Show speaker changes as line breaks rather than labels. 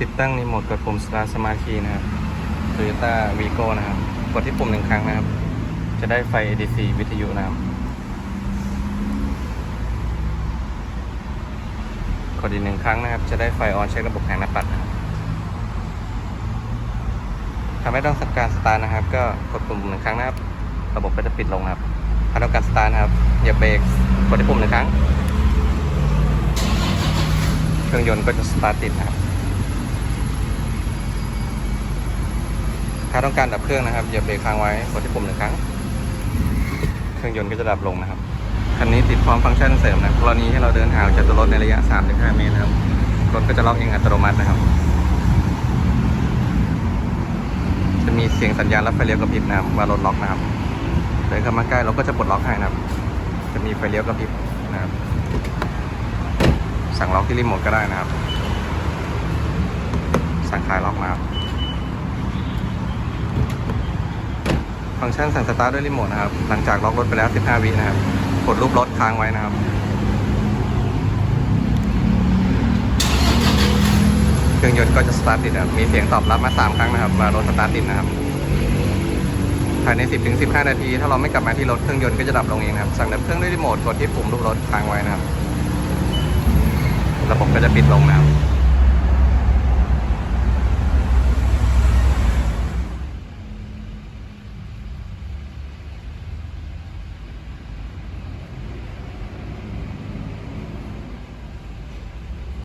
ติดตั้งรีโหมทกดปุ่ม Start Smart Key นะครับ Toyota Vigo นะครับ กดที่ปุ่มหนึ่งครั้งนะครับ จะได้ไฟ ADC วิทยุนะครับ กดอีกหนึ่งครั้งนะครับ จะได้ไฟออนเช็คระบบแผงหน้าปัดนะครับทำให้ต้องสัการสตาร์ทนะครับ ก็กดปุ่มหนึ่งครั้งนะครับ ระบบก็จะปิดลงครับถ้าต้องการสตาร์ทนะครับอย่าเบรกกดที่ปุ่มหนึ่งครั้ง เครื่องยนต์ก็จะสตาร์ทติดนะครับ ถ้าต้องการดับเครื่องนะครับอย่าเบรกค้างไว้กดที่ปุ่มหนึ่งครั้ง เครื่องยนต์ก็จะดับลงนะครับคันนี้ติดพร้อมฟังก์ชันเสริมนะกรณีที่เราเดินห่างจากตัวรถในระยะ 3-5 เมตรนะครับรถก็จะล็อกเองอัตโนมัตินะครับ จะมีเสียงสัญญาณรับไฟเลี้ยวกระพริบนะครับว่ารถล็อกนะครับเดินเข้ามาใกล้เราก็จะปลดล็อกให้นะครับ จะมีไฟเลี้ยวกระพริบนะครับ สั่งล็อกที่รีโมทก็ได้นะครับ สั่งคลายล็อกมาครับ ฟังก์ชันสั่งสตาร์ทด้วยรีโมทนะครับ หลังจากล็อกรถไปแล้ว 15 วินะครับ กดรูปรถค้างไว้นะครับ เครื่องยนต์ก็จะสตาร์ทติดนะครับ มีเสียงตอบรับมา 3 ครั้งนะครับ ว่ารถสตาร์ทติดนะครับ ภายใน 10-15 นาที ถ้าเราไม่กลับมาที่รถเครื่องยนต์ก็จะดับลงเองนะครับ สั่งดับเครื่องด้วยรีโมท กดที่ปุ่มรูปรถค้างไว้นะครับ ระบบก็จะปิดลงนะครับ